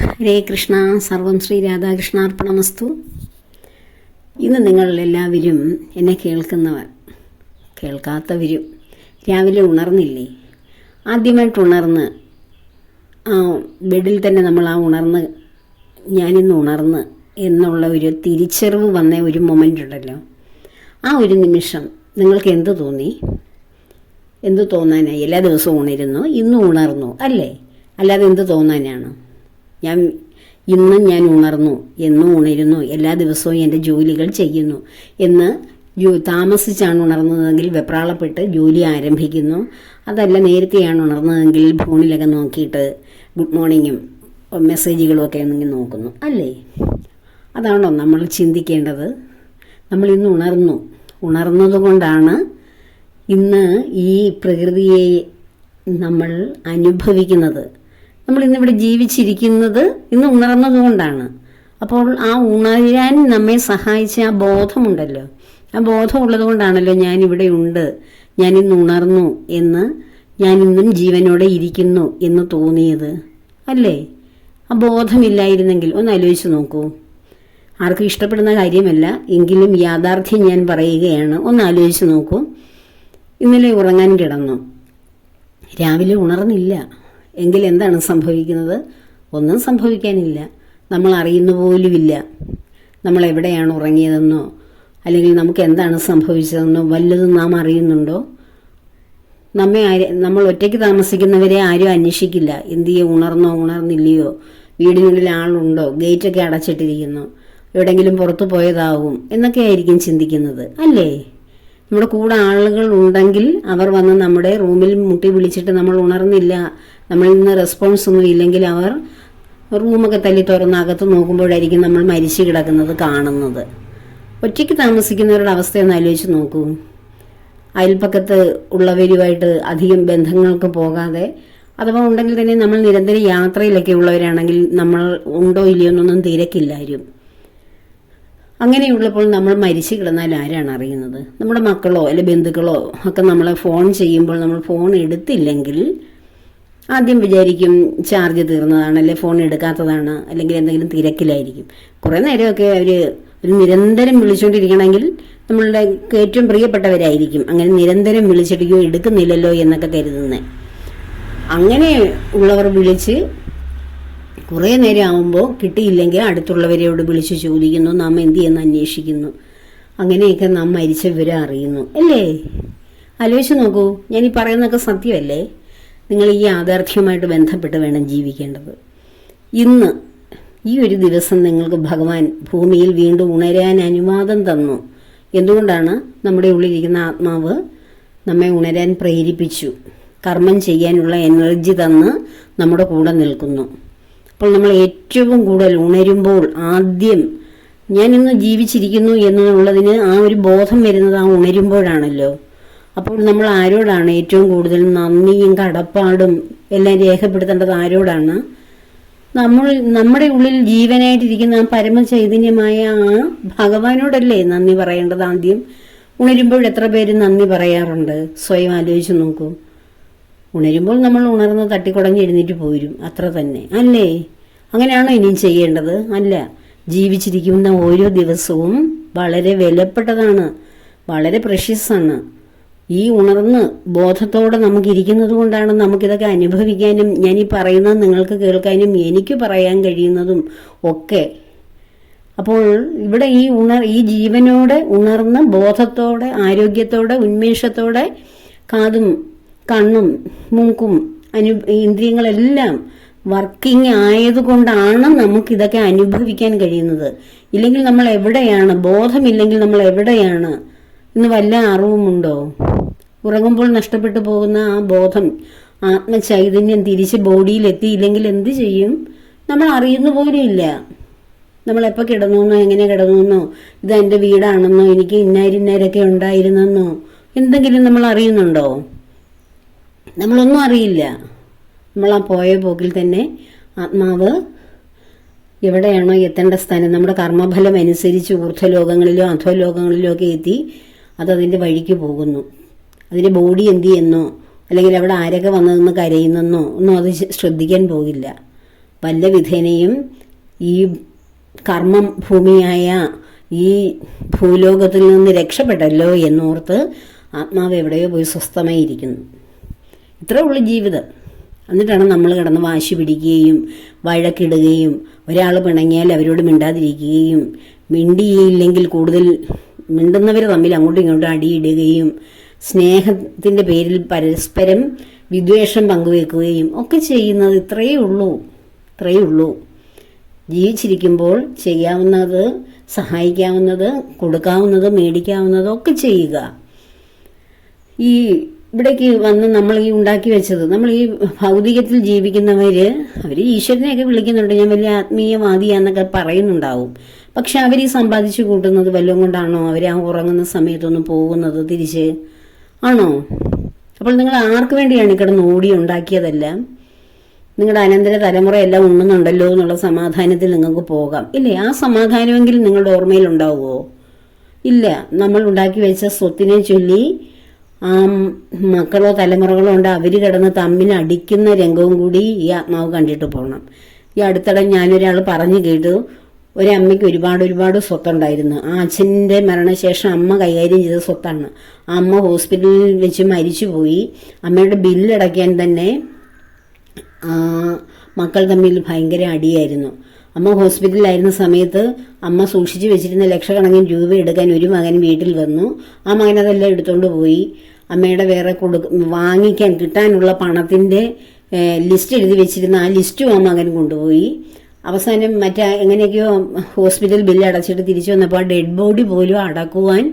ഹരേ കൃഷ്ണ സർവം ശ്രീ രാധാകൃഷ്ണാർപ്പണമസ്തു. ഇന്ന് നിങ്ങൾ എല്ലാവരും എന്നെ കേൾക്കുന്നവർ കേൾക്കാത്തവരും രാവിലെ ഉണർന്നില്ലേ? ആദ്യമായിട്ട് ഉണർന്ന് ആ ബെഡിൽ തന്നെ നമ്മൾ ആ ഉണർന്ന് ഞാനിന്ന് ഉണർന്ന് എന്നുള്ള ഒരു തിരിച്ചറിവ് വന്ന ഒരു മൊമെന്റ് ഉണ്ടല്ലോ. ആ ഒരു നിമിഷം നിങ്ങൾക്ക് എന്ത് തോന്നി? എന്ത് തോന്നാനായി? എല്ലാ ദിവസവും ഉണരുന്നു ഇന്നും ഉണർന്നു അല്ലേ? അല്ലാതെ എന്ത് തോന്നാനാണ്? ഞാൻ ഇന്നും ഞാൻ ഉണർന്നു എന്നും ഉണരുന്നു എല്ലാ ദിവസവും എന്റെ ജോലികൾ ചെയ്യുന്നു എന്ന് താമസിച്ചാണ് ഉണർന്നതെങ്കിൽ വെപ്രാളപ്പെട്ട് ജോലി ആരംഭിക്കുന്നു. അതല്ല നേരത്തെയാണ് ഉണർന്നതെങ്കിൽ ഫോണിലൊക്കെ നോക്കിയിട്ട് ഗുഡ് മോർണിംഗും മെസ്സേജുകളും ഒക്കെ ആണെങ്കിൽ നോക്കുന്നു. അല്ലേ? അതാണോ നമ്മൾ ചിന്തിക്കേണ്ടത്? നമ്മൾ ഇന്ന് ഉണർന്നു. ഉണർന്നതുകൊണ്ടാണ് ഇന്ന് ഈ പ്രകൃതിയെ നമ്മൾ അനുഭവിക്കുന്നത്. നമ്മൾ ഇന്നിവിടെ ജീവിച്ചിരിക്കുന്നത് ഇന്ന് ഉണർന്നതുകൊണ്ടാണ്. അപ്പോൾ ആ ഉണരാൻ നമ്മെ സഹായിച്ച ആ ബോധമുണ്ടല്ലോ. ആ ബോധം ഉള്ളതുകൊണ്ടാണല്ലോ ഞാൻ ഇവിടെ ഉണ്ട്. ഞാൻ ഇന്ന് ഉണർന്നു എന്ന് ഞാൻ ഇന്നും ജീവനോടെ ഇരിക്കുന്നു എന്ന് തോന്നിയത്. അല്ലേ? ആ ബോധമില്ലായിരുന്നെങ്കിൽ ഒന്ന് ആലോചിച്ച് നോക്കൂ. ആർക്കും ഇഷ്ടപ്പെടുന്ന കാര്യമല്ല. എങ്കിലും യാഥാർത്ഥ്യം ഞാൻ പറയുകയാണ്. ഒന്ന് ആലോചിച്ച് നോക്കൂ. ഇന്നലെ ഉറങ്ങാൻ കിടന്നു. രാവിലെ ഉണർന്നില്ല. എങ്കിൽ എന്താണ് സംഭവിക്കുന്നത്? ഒന്നും സംഭവിക്കാനില്ല. നമ്മൾ അറിയുന്ന പോലുമില്ല. നമ്മൾ എവിടെയാണ് ഉറങ്ങിയതെന്നോ അല്ലെങ്കിൽ നമുക്ക് എന്താണ് സംഭവിച്ചതെന്നോ വല്ലതും നാം അറിയുന്നുണ്ടോ? നമ്മെ ആര് നമ്മൾ ഒറ്റയ്ക്ക് താമസിക്കുന്നവരെ ആരും അന്വേഷിക്കില്ല. എന്ത് ചെയ്യോ? ഉണർന്നോ ഉണർന്നില്ലയോ? വീടിനുള്ളിൽ ആളുണ്ടോ? ഗേറ്റൊക്കെ അടച്ചിട്ടിരിക്കുന്നു. എവിടെങ്കിലും പുറത്തു പോയതാവും. എന്നൊക്കെ ആയിരിക്കും ചിന്തിക്കുന്നത്. അല്ലേ? നമ്മുടെ കൂടെ ആളുകൾ ഉണ്ടെങ്കിൽ അവർ വന്ന് നമ്മുടെ റൂമിൽ മുട്ടി വിളിച്ചിട്ട് നമ്മൾ ഉണർന്നില്ല നമ്മളിൽ നിന്ന് റെസ്പോൺസ് ഒന്നും ഇല്ലെങ്കിൽ അവർ റൂമൊക്കെ തല്ലി തുറന്ന് അകത്ത് നോക്കുമ്പോഴായിരിക്കും നമ്മൾ മരിച്ചു കിടക്കുന്നത് കാണുന്നത്. ഒറ്റയ്ക്ക് താമസിക്കുന്നവരുടെ അവസ്ഥ അവസ്ഥയൊന്ന് ആലോചിച്ച് നോക്കൂ. അയൽപ്പക്കത്ത് ഉള്ളവരുമായിട്ട് അധികം ബന്ധങ്ങൾക്ക് പോകാതെ അഥവാ ഉണ്ടെങ്കിൽ തന്നെ നമ്മൾ നിരന്തരം യാത്രയിലൊക്കെ ഉള്ളവരാണെങ്കിൽ നമ്മൾ ഉണ്ടോ ഇല്ലയോ എന്നൊന്നും തിരക്കില്ലാരും അങ്ങനെയുള്ളപ്പോൾ നമ്മൾ മരിച്ചു കിടന്നാൽ ആരാണ് അറിയുന്നത്? നമ്മുടെ മക്കളോ അല്ലെ ബന്ധുക്കളോ ഒക്കെ നമ്മളെ ഫോൺ ചെയ്യുമ്പോൾ നമ്മൾ ഫോൺ എടുത്തില്ലെങ്കിൽ ആദ്യം വിചാരിക്കും ചാർജ് തീർന്നതാണ് അല്ലെ ഫോൺ എടുക്കാത്തതാണ് അല്ലെങ്കിൽ എന്തെങ്കിലും തിരക്കിലായിരിക്കും. കുറേ നേരമൊക്കെ അവർ ഒരു നിരന്തരം വിളിച്ചുകൊണ്ടിരിക്കണമെങ്കിൽ നമ്മളുടെ ഏറ്റവും പ്രിയപ്പെട്ടവരായിരിക്കും. അങ്ങനെ നിരന്തരം വിളിച്ചിട്ടോ എടുക്കുന്നില്ലല്ലോ എന്നൊക്കെ കരുതുന്നത് അങ്ങനെ ഉള്ളവർ വിളിച്ച് കുറേ നേരം ആകുമ്പോൾ കിട്ടിയില്ലെങ്കിൽ അടുത്തുള്ളവരോട് വിളിച്ച് ചോദിക്കുന്നു. നാം എന്ത് ചെയ്യുന്നു? അന്വേഷിക്കുന്നു. അങ്ങനെയൊക്കെ നാം മരിച്ച വിവരം അറിയുന്നു. അല്ലേ? ആലോചിച്ച് നോക്കൂ. ഞാൻ ഈ പറയുന്നതൊക്കെ സത്യമല്ലേ? നിങ്ങൾ ഈ യാഥാർത്ഥ്യവുമായിട്ട് ബന്ധപ്പെട്ട് വേണം ജീവിക്കേണ്ടത്. ഇന്ന് ഈ ഒരു ദിവസം നിങ്ങൾക്ക് ഭഗവാൻ ഭൂമിയിൽ വീണ്ടും ഉണരാൻ അനുവാദം തന്നു. എന്തുകൊണ്ടാണ്? നമ്മുടെ ഉള്ളിലിരിക്കുന്ന ആത്മാവ് നമ്മെ ഉണരാൻ പ്രേരിപ്പിച്ചു. കർമ്മം ചെയ്യാനുള്ള എനർജി തന്ന് നമ്മുടെ കൂടെ നിൽക്കുന്നു. അപ്പോൾ നമ്മൾ ഏറ്റവും കൂടുതൽ ഉണരുമ്പോൾ ആദ്യം ഞാൻ ഇന്ന് ജീവിച്ചിരിക്കുന്നു എന്നുള്ളതിന് ആ ഒരു ബോധം വരുന്നത് ആ ഉണരുമ്പോഴാണല്ലോ. അപ്പോൾ നമ്മൾ ആരോടാണ് ഏറ്റവും കൂടുതൽ നന്ദിയും കടപ്പാടും എല്ലാം രേഖപ്പെടുത്തേണ്ടത് ആരോടാണ്? നമ്മൾ നമ്മുടെ ഉള്ളിൽ ജീവനായിട്ടിരിക്കുന്ന ആ പരമചൈതന്യമായ ആ ഭഗവാനോടല്ലേ നന്ദി പറയേണ്ടത് ആദ്യം? ഉണരുമ്പോൾ എത്ര പേര് നന്ദി പറയാറുണ്ട്? സ്വയം ആലോചിച്ച് നോക്കൂ. ഉണരുമ്പോൾ നമ്മൾ ഉണർന്ന് തട്ടിക്കുടഞ്ഞ് എഴുന്നേറ്റ് പോരും. അത്ര തന്നെ. അല്ലേ? അങ്ങനെയാണോ ഇനിയും ചെയ്യേണ്ടത്? അല്ല. ജീവിച്ചിരിക്കുന്ന ഓരോ ദിവസവും വളരെ വിലപ്പെട്ടതാണ്. വളരെ പ്രഷ്യസാണ്. ഈ ഉണർന്ന് ബോധത്തോടെ നമുക്ക് ഇരിക്കുന്നത് കൊണ്ടാണ് നമുക്കിതൊക്കെ അനുഭവിക്കാനും ഞാൻ ഈ പറയുന്നത് നിങ്ങൾക്ക് കേൾക്കാനും എനിക്ക് പറയാൻ കഴിയുന്നതും ഒക്കെ. അപ്പോൾ ഇവിടെ ഈ ഉണർ ഈ ജീവനോടെ ഉണർന്ന് ബോധത്തോടെ ആരോഗ്യത്തോടെ ഉന്മേഷത്തോടെ കാതും കണ്ണും മൂക്കും അനു ഇന്ദ്രിയങ്ങളെല്ലാം വർക്കിംഗ് ആയതുകൊണ്ടാണ് നമുക്ക് ഇതൊക്കെ അനുഭവിക്കാൻ കഴിയുന്നത്. ഇല്ലെങ്കിൽ നമ്മൾ എവിടെയാണ്? ബോധമില്ലെങ്കിൽ നമ്മൾ എവിടെയാണ്? ഇന്ന് വല്ല അറിവുമുണ്ടോ? ഉറങ്ങുമ്പോൾ നഷ്ടപ്പെട്ടു പോകുന്ന ആ ബോധം ആത്മചൈതന്യം തിരിച്ച് ബോഡിയിൽ എത്തിയില്ലെങ്കിൽ എന്ത് ചെയ്യും? നമ്മൾ അറിയുന്ന പോലും ഇല്ല. നമ്മൾ എപ്പോൾ കിടന്നു എങ്ങനെ കിടന്നു ഇത് എന്റെ വീടാണെന്നോ എനിക്ക് ഇന്നാരിന്നാരൊക്കെ ഉണ്ടായിരുന്നെന്നോ എന്തെങ്കിലും നമ്മൾ അറിയുന്നുണ്ടോ? നമ്മളൊന്നും അറിയില്ല. നമ്മൾ ആ പോയ പോക്കിൽ തന്നെ ആത്മാവ് എവിടെയാണോ എത്തേണ്ട സ്ഥാനം നമ്മുടെ കർമ്മഫലം അനുസരിച്ച് ഊർധ്വലോകങ്ങളിലോ അധോലോകങ്ങളിലോ ഒക്കെ എത്തി അതതിന്റെ വഴിക്ക് പോകുന്നു. അതിന്റെ ബോഡി എന്ത് ചെയ്യുന്നോ? അല്ലെങ്കിൽ അവിടെ ആരൊക്കെ വന്നതെന്ന് കരയുന്നെന്നോ ഒന്നും അത് ശ്രദ്ധിക്കാൻ പോകില്ല. വല്ല വിധേനയും ഈ കർമ്മം ഭൂമിയായ ഈ ഭൂലോകത്തിൽ നിന്ന് രക്ഷപ്പെട്ടല്ലോ എന്നോർത്ത് ആത്മാവ് എവിടെയോ പോയി സ്വസ്ഥമായിരിക്കുന്നു. ഇത്രേ ഉള്ളൂ ജീവിതം. എന്നിട്ടാണ് നമ്മൾ കിടന്ന് വാശി പിടിക്കുകയും വഴക്കിടുകയും ഒരാൾ പിണങ്ങിയാൽ അവരോട് മിണ്ടാതിരിക്കുകയും മിണ്ടിയില്ലെങ്കിൽ കൂടുതൽ മിണ്ടുന്നവർ തമ്മിൽ അങ്ങോട്ടും ഇങ്ങോട്ടും അടിയിടുകയും സ്നേഹത്തിന്റെ പേരിൽ പരസ്പരം വിദ്വേഷം പങ്കുവെക്കുകയും ഒക്കെ ചെയ്യുന്നത് ഇത്രയേ ഉള്ളൂ. ഇത്രയേ ഉള്ളൂ. ജീവിച്ചിരിക്കുമ്പോൾ ചെയ്യാവുന്നത് സഹായിക്കാവുന്നത് കൊടുക്കാവുന്നത് മേടിക്കാവുന്നത് ഒക്കെ ചെയ്യുക. ഈ ഇവിടേക്ക് വന്ന് നമ്മൾ ഈ ഉണ്ടാക്കി വെച്ചത്. നമ്മൾ ഈ ഭൗതികത്തിൽ ജീവിക്കുന്നവര് അവർ ഈശ്വരനെയൊക്കെ വിളിക്കുന്നുണ്ട്. ഞാൻ വലിയ ആത്മീയവാദിയാന്നൊക്കെ പറയുന്നുണ്ടാവും. പക്ഷെ അവർ ഈ സമ്പാദിച്ചു കൂട്ടുന്നത് വല്ലതും കൊണ്ടാണോ? അവർ ആ ഉറങ്ങുന്ന സമയത്തൊന്നും പോകുന്നത് തിരിച്ച് ആണോ? അപ്പോൾ നിങ്ങൾ ആർക്ക് വേണ്ടിയാണ് കിടന്ന് ഓടി ഉണ്ടാക്കിയതെല്ലാം? നിങ്ങളുടെ അനന്തര തലമുറയെല്ലാം ഉണ്ണുന്നുണ്ടല്ലോ എന്നുള്ള സമാധാനത്തിൽ നിങ്ങൾക്ക് പോകാം. ഇല്ലേ? ആ സമാധാനമെങ്കിലും നിങ്ങളുടെ ഓർമ്മയിൽ ഉണ്ടാവുമോ? ഇല്ല. നമ്മൾ ഉണ്ടാക്കി വെച്ച സ്വത്തിനെ ചൊല്ലി ആ മക്കളോ തലമുറകളോ ഉണ്ട് അവർ കിടന്ന് തമ്മിൽ അടിക്കുന്ന രംഗവും കൂടി ഈ ആത്മാവ് കണ്ടിട്ട് പോകണം ഈ അടുത്തിടെ ഞാനൊരാൾ പറഞ്ഞു കേട്ടു ഒരമ്മയ്ക്ക് ഒരുപാട് ഒരുപാട് സ്വത്തുണ്ടായിരുന്നു. ആ അച്ഛന്റെ മരണശേഷം അമ്മ കൈകാര്യം ചെയ്ത സ്വത്താണ്. ആ അമ്മ ഹോസ്പിറ്റലിൽ വെച്ച് മരിച്ചുപോയി. അമ്മയുടെ ബില്ലടയ്ക്കാൻ തന്നെ മക്കൾ തമ്മിൽ ഭയങ്കര അടിയായിരുന്നു. അമ്മ ഹോസ്പിറ്റലിലായിരുന്ന സമയത്ത് അമ്മ സൂക്ഷിച്ചു വെച്ചിരുന്ന ലക്ഷക്കണക്കിന് രൂപ എടുക്കാൻ ഒരു മകൻ വീട്ടിൽ വന്നു. ആ മകൻ അതെല്ലാം എടുത്തുകൊണ്ട് പോയി. അമ്മയുടെ വേറെ കൊടു വാങ്ങിക്കാൻ കിട്ടാനുള്ള പണത്തിന്റെ ലിസ്റ്റ് എഴുതി വെച്ചിരുന്ന ആ ലിസ്റ്റും ആ മകൻ കൊണ്ടുപോയി. അവസാനം മറ്റേ എങ്ങനെയൊക്കെയോ ഹോസ്പിറ്റൽ ബില്ല് അടച്ചിട്ട് തിരിച്ചു വന്നപ്പോൾ ആ ഡെഡ് ബോഡി പോലും അടക്കുവാൻ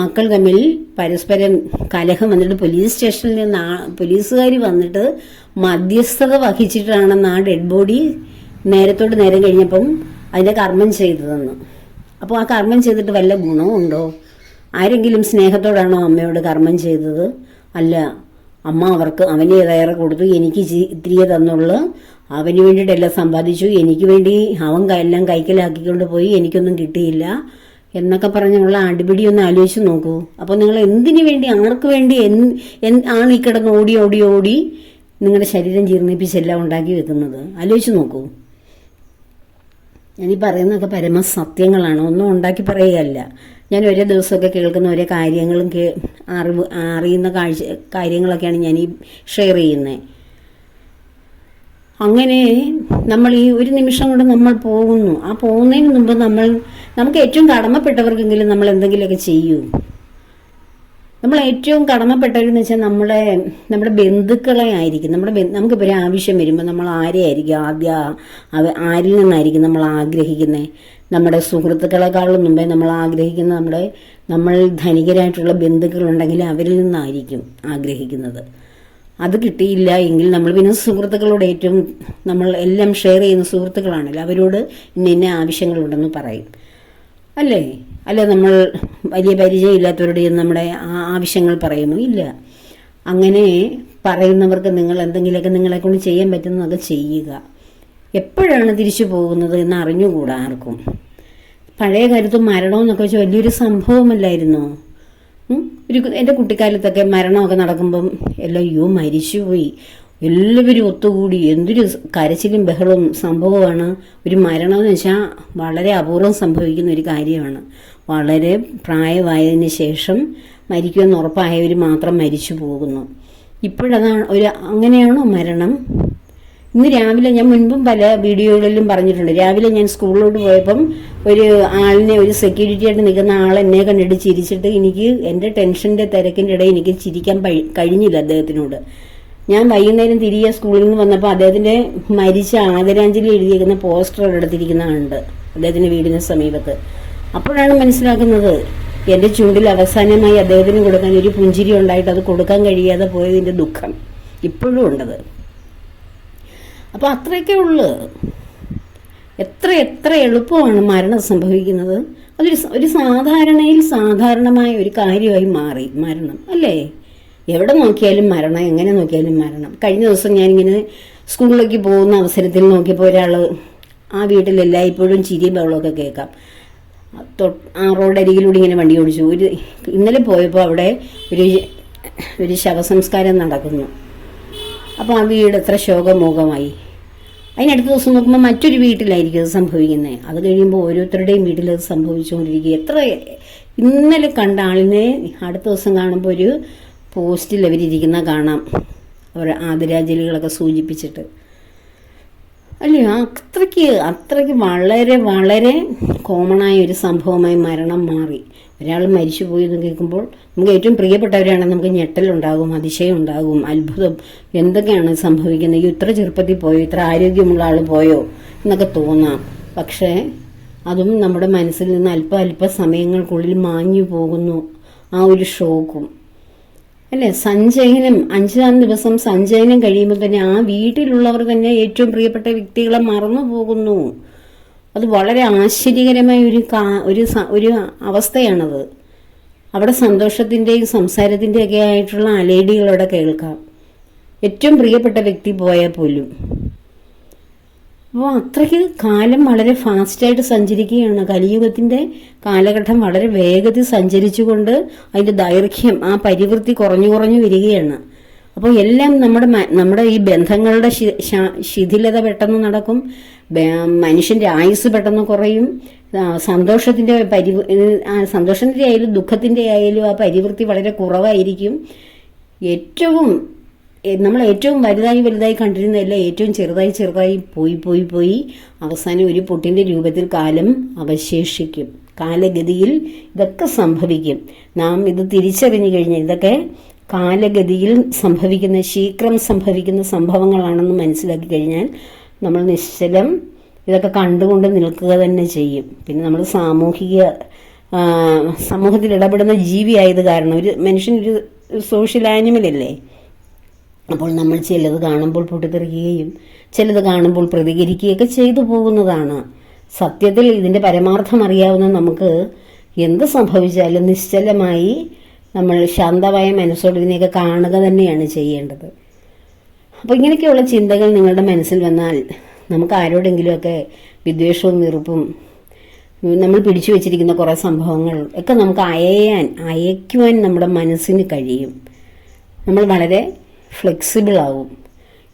മക്കൾ തമ്മിൽ പരസ്പരം കലഹം വന്നിട്ട് പോലീസ് സ്റ്റേഷനിൽ നിന്ന് പോലീസുകാർ വന്നിട്ട് മധ്യസ്ഥത വഹിച്ചിട്ടാണെന്ന് ആ ഡെഡ് ബോഡി നേരത്തോട് നേരം കഴിഞ്ഞപ്പം അതിന്റെ കർമ്മം ചെയ്തതെന്ന്. അപ്പോൾ ആ കർമ്മം ചെയ്തിട്ട് വല്ല ഗുണവും ഉണ്ടോ ആരെങ്കിലും സ്നേഹത്തോടാണോ അമ്മയോട് കർമ്മം ചെയ്തത്? അല്ല അമ്മ അവർക്ക് അവന് ഏറെ കൊടുത്തു എനിക്ക് ഇത്തിരിയെ തന്നുള്ളു. അവന് വേണ്ടിയിട്ടെല്ലാം സമ്പാദിച്ചു. എനിക്ക് വേണ്ടി അവൻ എല്ലാം കൈക്കലാക്കിക്കൊണ്ട് പോയി. എനിക്കൊന്നും കിട്ടിയില്ല എന്നൊക്കെ പറഞ്ഞുള്ള അടിപിടി ഒന്ന് ആലോചിച്ച് നോക്കൂ. അപ്പോൾ നിങ്ങൾ എന്തിനു വേണ്ടി ആർക്ക് വേണ്ടി ആണ് ഈ കിടന്ന് ഓടി ഓടി ഓടി നിങ്ങളുടെ ശരീരം ജീർണിപ്പിച്ചെല്ലാം ഉണ്ടാക്കി വെക്കുന്നത്? ആലോചിച്ച് നോക്കൂ. ഞാൻ ഈ പറയുന്നതൊക്കെ പരമസത്യങ്ങളാണ്. ഒന്നും ഉണ്ടാക്കി പറയുകയല്ല. ഞാൻ ഒരേ ദിവസമൊക്കെ കേൾക്കുന്ന ഒരേ കാര്യങ്ങളും കേ അറിവ് അറിയുന്ന കാഴ്ച കാര്യങ്ങളൊക്കെയാണ് ഞാൻ ഈ ഷെയർ ചെയ്യുന്നത് അങ്ങനെ നമ്മൾ ഈ ഒരു നിമിഷം കൊണ്ട് നമ്മൾ പോകുന്നു. ആ പോകുന്നതിന് മുമ്പ് നമ്മൾ നമുക്ക് ഏറ്റവും കടമപ്പെട്ടവർക്കെങ്കിലും നമ്മൾ എന്തെങ്കിലുമൊക്കെ ചെയ്യൂ. നമ്മൾ ഏറ്റവും കടമപ്പെട്ടവരെന്ന് വെച്ചാൽ നമ്മളെ നമ്മുടെ ബന്ധുക്കളെ ആയിരിക്കും. നമ്മുടെ നമുക്ക് നമുക്കിപ്പോൾ ഒരു ആവശ്യം വരുമ്പോൾ നമ്മൾ ആരെയായിരിക്കും ആദ്യം ആരിൽ നിന്നായിരിക്കും നമ്മൾ ആഗ്രഹിക്കുന്നത് നമ്മുടെ സുഹൃത്തുക്കളെക്കാളും മുമ്പേ നമ്മൾ ആഗ്രഹിക്കുന്ന നമ്മുടെ നമ്മൾ ധനികരായിട്ടുള്ള ബന്ധുക്കളുണ്ടെങ്കിൽ അവരിൽ നിന്നായിരിക്കും ആഗ്രഹിക്കുന്നത്. അത് കിട്ടിയില്ല എങ്കിൽ നമ്മൾ പിന്നെ സുഹൃത്തുക്കളോട് ഏറ്റവും നമ്മൾ എല്ലാം ഷെയർ ചെയ്യുന്ന സുഹൃത്തുക്കളാണല്ലോ. അവരോട് ഇന്ന ആവശ്യങ്ങളുണ്ടെന്ന് പറയും. അല്ലേ? അല്ല നമ്മൾ വലിയ പരിചയമില്ലാത്തവരോട് നമ്മുടെ ആവശ്യങ്ങൾ പറയുന്നു. ഇല്ല. അങ്ങനെ പറയുന്നവർക്ക് നിങ്ങൾ എന്തെങ്കിലുമൊക്കെ നിങ്ങളെ കൊണ്ട് ചെയ്യാൻ പറ്റുന്നതൊക്കെ ചെയ്യുക. എപ്പോഴാണ് തിരിച്ചു പോകുന്നത് എന്ന് അറിഞ്ഞുകൂടാ ആർക്കും. പഴയ കാലത്ത് മരണം എന്നൊക്കെ വെച്ചാൽ വലിയൊരു സംഭവമല്ലായിരുന്നോ? ഒരു എന്റെ കുട്ടിക്കാലത്തൊക്കെ മരണമൊക്കെ നടക്കുമ്പം എല്ലാം യോ മരിച്ചുപോയി. എല്ലാവരും ഒത്തുകൂടി എന്തൊരു കരച്ചിലും ബഹളവും സംഭവമാണ്. ഒരു മരണം എന്ന് വെച്ചാൽ വളരെ അപൂർവം സംഭവിക്കുന്ന ഒരു കാര്യമാണ്. വളരെ പ്രായമായതിന് ശേഷം മരിക്കുമെന്ന് ഉറപ്പായവർ മാത്രം മരിച്ചു പോകുന്നു. ഇപ്പോഴതാണ് ഒരു അങ്ങനെയാണോ മരണം? ഇന്ന് രാവിലെ ഞാൻ മുൻപും പല വീഡിയോകളിലും പറഞ്ഞിട്ടുണ്ട്. രാവിലെ ഞാൻ സ്കൂളിലോട്ട് പോയപ്പം ഒരു ആളിനെ ഒരു സെക്യൂരിറ്റി ആയിട്ട് നിൽക്കുന്ന ആൾ എന്നെ കണ്ടിട്ട് ചിരിച്ചിട്ട് എനിക്ക് എന്റെ ടെൻഷന്റെ തിരക്കിന്റെ ഇടയിൽ എനിക്ക് ചിരിക്കാൻ കഴിഞ്ഞില്ല അദ്ദേഹത്തിനോട്. ഞാൻ വൈകുന്നേരം തിരികെ സ്കൂളിൽ നിന്ന് വന്നപ്പോൾ അദ്ദേഹത്തിന്റെ മരിച്ച ആദരാഞ്ജലി എഴുതിയിരിക്കുന്ന പോസ്റ്റർ എടുത്തിരിക്കുന്നതുണ്ട് അദ്ദേഹത്തിന്റെ വീടിന് സമീപത്ത്. അപ്പോഴാണ് മനസ്സിലാക്കുന്നത് എന്റെ ചൂണ്ടിൽ അവസാനമായി അദ്ദേഹത്തിന് കൊടുക്കാൻ ഒരു പുഞ്ചിരി ഉണ്ടായിട്ട് അത് കൊടുക്കാൻ കഴിയാതെ പോയതിന്റെ ദുഃഖം ഇപ്പോഴും ഉണ്ടത്. അപ്പോൾ അത്രയൊക്കെ ഉള്ളു. എത്ര എത്ര എളുപ്പമാണ് മരണം സംഭവിക്കുന്നത്. അതൊരു ഒരു സാധാരണയിൽ സാധാരണമായ ഒരു കാര്യമായി മാറി മരണം അല്ലേ? എവിടെ നോക്കിയാലും മരണം എങ്ങനെ നോക്കിയാലും മരണം. കഴിഞ്ഞ ദിവസം ഞാനിങ്ങനെ സ്കൂളിലേക്ക് പോകുന്ന അവസരത്തിൽ നോക്കിയപ്പോൾ ഒരാൾ ആ വീട്ടിലെല്ലാം ഇപ്പോഴും ചിരി ബഹളമൊക്കെ കേൾക്കാം. ആ റോഡരികിലൂടെ ഇങ്ങനെ വണ്ടി ഓടിച്ചു. ഒരു ഇന്നലെ പോയപ്പോൾ അവിടെ ഒരു ഒരു ശവസംസ്കാരം നടക്കുന്നു. അപ്പോൾ ആ വീട് എത്ര ശോകമൂകമായി അതിനടുത്ത ദിവസം നോക്കുമ്പോൾ മറ്റൊരു വീട്ടിലായിരിക്കും അത് സംഭവിക്കുന്നത് അത് കഴിയുമ്പോൾ ഓരോരുത്തരുടെയും വീട്ടിൽ അത് സംഭവിച്ചുകൊണ്ടിരിക്കുക എത്ര ഇന്നലെ കണ്ട ആളിനെ അടുത്ത ദിവസം കാണുമ്പോൾ ഒരു പോസ്റ്റിൽ അവരിയ്ക്കുന്ന കാണാം. അവർ ആദരാഞ്ജലികളൊക്കെ സൂചിപ്പിച്ചിട്ട്. അല്ലേ അത്രയ്ക്ക് അത്രയ്ക്ക് വളരെ വളരെ കോമണായ ഒരു സംഭവമായി മരണം മാറി. ഒരാൾ മരിച്ചു പോയി എന്ന് കേൾക്കുമ്പോൾ നമുക്ക് ഏറ്റവും പ്രിയപ്പെട്ടവരാണ്. നമുക്ക് ഞെട്ടലുണ്ടാകും അതിശയം ഉണ്ടാകും അത്ഭുതം. എന്തൊക്കെയാണ് സംഭവിക്കുന്നത്? ഈ ഇത്ര ചെറുപ്പത്തിൽ പോയോ? ഇത്ര ആരോഗ്യമുള്ള ആൾ പോയോ? എന്നൊക്കെ തോന്നാം. പക്ഷേ അതും നമ്മുടെ മനസ്സിൽ നിന്ന് അല്പ അല്പ സമയങ്ങൾക്കുള്ളിൽ മാഞ്ഞു പോകുന്നു ആ ഒരു ഷോക്കും. അല്ലെ? സഞ്ജയനും അഞ്ചാം ദിവസം സഞ്ജയനും കഴിയുമ്പോൾ തന്നെ ആ വീട്ടിലുള്ളവർ തന്നെ ഏറ്റവും പ്രിയപ്പെട്ട വ്യക്തികളെ മറന്നു പോകുന്നു. അത് വളരെ ആശ്ചര്യകരമായ ഒരു കാ- ഒരു ഒരു അവസ്ഥയാണത്. അവിടെ സന്തോഷത്തിന്റെയും സംസാരത്തിന്റെയൊക്കെ ആയിട്ടുള്ള അലേഡികളോടെ കേൾക്കാം. ഏറ്റവും പ്രിയപ്പെട്ട വ്യക്തി പോയാൽ പോലും. അപ്പോൾ അത്രയ്ക്ക് കാലം വളരെ ഫാസ്റ്റായിട്ട് സഞ്ചരിക്കുകയാണ്. കലിയുഗത്തിന്റെ കാലഘട്ടം വളരെ വേഗത്തിൽ സഞ്ചരിച്ചുകൊണ്ട് അതിന്റെ ദൈർഘ്യം ആ പരിവൃത്തി കുറഞ്ഞു കുറഞ്ഞു വരികയാണ്. അപ്പോൾ എല്ലാം നമ്മുടെ നമ്മുടെ ഈ ബന്ധങ്ങളുടെ ശിഥിലത പെട്ടെന്ന് നടക്കും. മനുഷ്യന്റെ ആയുസ് പെട്ടെന്ന് കുറയും. സന്തോഷത്തിന്റെ പരി സന്തോഷത്തിന്റെ ആയാലും ദുഃഖത്തിന്റെ ആയാലും ആ പരിവൃത്തി വളരെ കുറവായിരിക്കും. ഏറ്റവും നമ്മൾ ഏറ്റവും വലുതായി വലുതായി കണ്ടിരുന്നതല്ല ഏറ്റവും ചെറുതായി ചെറുതായി പോയി പോയി പോയി. അവസാനം ഒരു പൊട്ടിന്റെ രൂപത്തിൽ കാലം അവശേഷിക്കും. കാലഗതിയിൽ ഇതൊക്കെ സംഭവിക്കും. നാം ഇത് തിരിച്ചറിഞ്ഞു കഴിഞ്ഞാൽ ഇതൊക്കെ കാലഗതിയിൽ സംഭവിക്കുന്ന ശീക്രം സംഭവിക്കുന്ന സംഭവങ്ങളാണെന്ന് മനസ്സിലാക്കി കഴിഞ്ഞാൽ നമ്മൾ നിശ്ചലം ഇതൊക്കെ കണ്ടുകൊണ്ട് നിൽക്കുക തന്നെ ചെയ്യും. പിന്നെ നമ്മൾ സാമൂഹിക സമൂഹത്തിൽ ഇടപെടുന്ന ജീവിയായത് കാരണം ഒരു മനുഷ്യൻ ഒരു സോഷ്യൽ ആനിമൽ അല്ലേ? അപ്പോൾ നമ്മൾ ചിലത് കാണുമ്പോൾ പൊട്ടിത്തെറിക്കുകയും ചിലത് കാണുമ്പോൾ പ്രതികരിക്കുകയൊക്കെ ചെയ്തു പോകുന്നതാണ്. സത്യത്തിൽ ഇതിന്റെ പരമാർത്ഥം അറിയാവുന്ന നമുക്ക് എന്ത് സംഭവിച്ചാലും നിശ്ചലമായി നമ്മൾ ശാന്തമായ മനസ്സോട് ഇതിനെയൊക്കെ കാണുക തന്നെയാണ് ചെയ്യേണ്ടത്. അപ്പോൾ ഇങ്ങനെയൊക്കെയുള്ള ചിന്തകൾ നിങ്ങളുടെ മനസ്സിൽ വന്നാൽ നമുക്ക് ആരോടെങ്കിലുമൊക്കെ വിദ്വേഷവും വെറുപ്പും നമ്മൾ പിടിച്ചു വെച്ചിരിക്കുന്ന കുറേ സംഭവങ്ങൾ ഒക്കെ നമുക്ക് അയയാൻ അയക്കുവാൻ നമ്മുടെ മനസ്സിന് കഴിയും. നമ്മൾ വളരെ ഫ്ലെക്സിബിൾ ആവും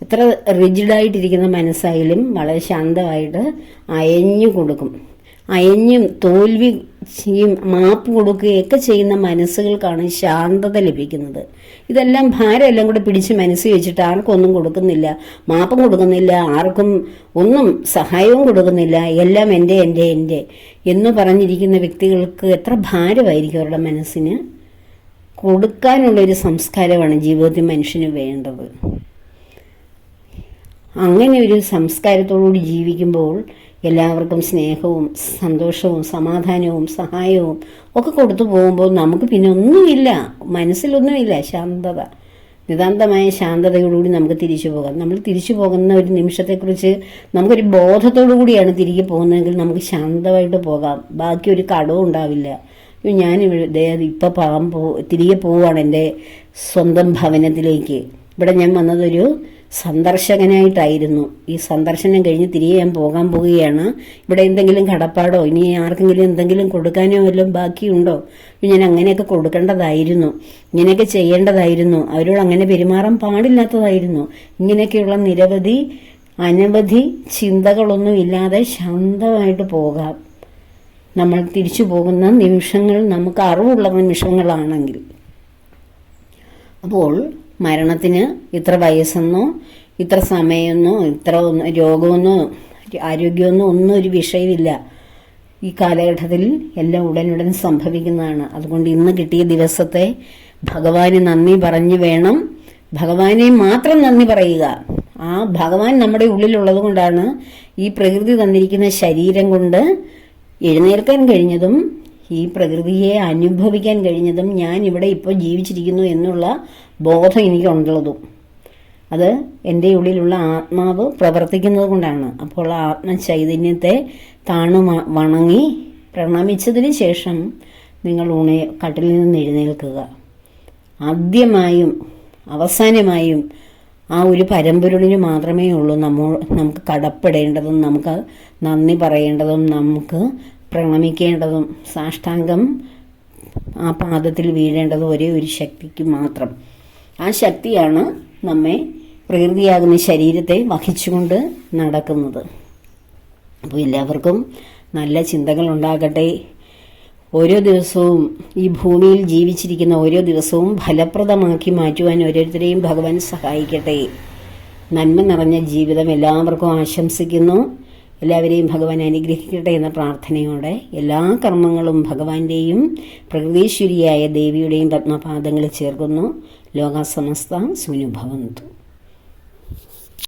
എത്ര റിജിഡായിട്ടിരിക്കുന്ന മനസ്സായാലും വളരെ ശാന്തമായിട്ട് അയഞ്ഞു കൊടുക്കും. അയഞ്ഞും തോൽവി ചെയ്യും മാപ്പ് കൊടുക്കുകയൊക്കെ ചെയ്യുന്ന മനസ്സുകൾക്കാണ് ശാന്തത ലഭിക്കുന്നത്. ഇതെല്ലാം ഭാരം എല്ലാം കൂടെ പിടിച്ച് മനസ്സ് വെച്ചിട്ട് ആർക്കും ഒന്നും കൊടുക്കുന്നില്ല. മാപ്പും കൊടുക്കുന്നില്ല ആർക്കും ഒന്നും സഹായവും കൊടുക്കുന്നില്ല. എല്ലാം എന്റെ എന്റെ എന്റെ എന്ന് പറഞ്ഞിരിക്കുന്ന വ്യക്തികൾക്ക് എത്ര ഭാരമായിരിക്കും അവരുടെ മനസ്സിന്? കൊടുക്കാനുള്ള ഒരു സംസ്കാരമാണ് ജീവിതത്തിൽ മനുഷ്യന് വേണ്ടത്. അങ്ങനെ ഒരു സംസ്കാരത്തോടുകൂടി ജീവിക്കുമ്പോൾ എല്ലാവർക്കും സ്നേഹവും സന്തോഷവും സമാധാനവും സഹായവും ഒക്കെ കൊടുത്തു പോകുമ്പോൾ നമുക്ക് പിന്നെ ഒന്നുമില്ല. മനസ്സിലൊന്നുമില്ല ശാന്തത. നിതാന്തമായ ശാന്തതയോടുകൂടി നമുക്ക് തിരിച്ചു പോകാം. നമ്മൾ തിരിച്ചു പോകുന്ന ഒരു നിമിഷത്തെക്കുറിച്ച് നമുക്കൊരു ബോധത്തോടു കൂടിയാണ് തിരികെ പോകുന്നതെങ്കിൽ നമുക്ക് ശാന്തമായിട്ട് പോകാം. ബാക്കി ഒരു കടവും ഉണ്ടാവില്ല. അയ്യോ, ഞാൻ ഇവിടെ ഇപ്പം പാകാൻ പോ തിരികെ പോവാണ് എന്റെ സ്വന്തം ഭവനത്തിലേക്ക്. ഇവിടെ ഞാൻ വന്നതൊരു സന്ദർശകനായിട്ടായിരുന്നു. ഈ സന്ദർശനം കഴിഞ്ഞ് തിരികെ ഞാൻ പോകാൻ പോവുകയാണ്. ഇവിടെ എന്തെങ്കിലും കടപ്പാടോ ഇനി ആർക്കെങ്കിലും എന്തെങ്കിലും കൊടുക്കാനോ വല്ലതും ബാക്കിയുണ്ടോ? ഞാൻ അങ്ങനെയൊക്കെ കൊടുക്കേണ്ടതായിരുന്നു. ഇങ്ങനെയൊക്കെ ചെയ്യേണ്ടതായിരുന്നു. അവരോട് അങ്ങനെ പെരുമാറാൻ പാടില്ലാത്തതായിരുന്നു. ഇങ്ങനെയൊക്കെയുള്ള നിരവധി അനവധി ചിന്തകളൊന്നും ഇല്ലാതെ ശാന്തമായിട്ട് പോകാം. നമ്മൾ തിരിച്ചു പോകുന്ന നിമിഷങ്ങൾ നമുക്ക് അറിവുള്ള നിമിഷങ്ങളാണെങ്കിൽ. അപ്പോൾ മരണത്തിന് ഇത്ര വയസ്സെന്നോ ഇത്ര സമയമെന്നോ ഇത്ര രോഗമൊന്നോ ആരോഗ്യമൊന്നോ ഒന്നും ഒരു വിഷയമില്ല. ഈ കാലഘട്ടത്തിൽ എല്ലാം ഉടനുടൻ സംഭവിക്കുന്നതാണ്. അതുകൊണ്ട് ഇന്ന് കിട്ടിയ ദിവസത്തെ ഭഗവാന് നന്ദി പറഞ്ഞു വേണം. ഭഗവാനെ മാത്രം നന്ദി പറയുക. ആ ഭഗവാൻ നമ്മുടെ ഉള്ളിലുള്ളത് കൊണ്ടാണ് ഈ പ്രകൃതി തന്നിരിക്കുന്ന ശരീരം കൊണ്ട് എഴുന്നേൽക്കാൻ കഴിഞ്ഞതും ഈ പ്രകൃതിയെ അനുഭവിക്കാൻ കഴിഞ്ഞതും ഞാൻ ഇവിടെ ഇപ്പോൾ ജീവിച്ചിരിക്കുന്നു എന്നുള്ള ബോധം എനിക്കുള്ളതും. അത് എന്റെ ഉള്ളിലുള്ള ആത്മാവ് പ്രവർത്തിക്കുന്നത് കൊണ്ടാണ്. അപ്പോൾ ആത്മചൈതന്യത്തെ താണു വണങ്ങി പ്രണമിച്ചതിന് ശേഷം നിങ്ങൾ ഊണെ കട്ടിൽ നിന്ന് എഴുന്നേൽക്കുക. ആദ്യമായും അവസാനമായും ആ ഒരു പരമ്പൊരുളിന് മാത്രമേ ഉള്ളൂ നമ്മൾ നമുക്ക് കടപ്പെടേണ്ടതും നമുക്ക് നന്ദി പറയേണ്ടതും നമുക്ക് പ്രണമിക്കേണ്ടതും സാഷ്ടാംഗം ആ പാദത്തിൽ വീഴേണ്ടതും ഒരേ ഒരു ശക്തിക്ക് മാത്രം. ആ ശക്തിയാണ് നമ്മെ പ്രകൃതിയാകുന്ന ശരീരത്തെ വഹിച്ചുകൊണ്ട് നടക്കുന്നത്. അപ്പോൾ എല്ലാവർക്കും നല്ല ചിന്തകൾ ഉണ്ടാകട്ടെ. ഓരോ ദിവസവും ഈ ഭൂമിയിൽ ജീവിച്ചിരിക്കുന്ന ഓരോ ദിവസവും ഫലപ്രദമാക്കി മാറ്റുവാൻ ഓരോരുത്തരെയും ഭഗവാൻ സഹായിക്കട്ടെ. നന്മ നിറഞ്ഞ ജീവിതം എല്ലാവർക്കും ആശംസിക്കുന്നു. എല്ലാവരെയും ഭഗവാൻ അനുഗ്രഹിക്കട്ടെ എന്ന പ്രാർത്ഥനയോടെ എല്ലാ കർമ്മങ്ങളും ഭഗവാന്റെയും പ്രകൃതീശ്വരിയായ ദേവിയുടെയും പത്മപാദങ്ങളിൽ ചേർക്കുന്നു. ലോകാസമസ്ത സുനുഭവന്തു.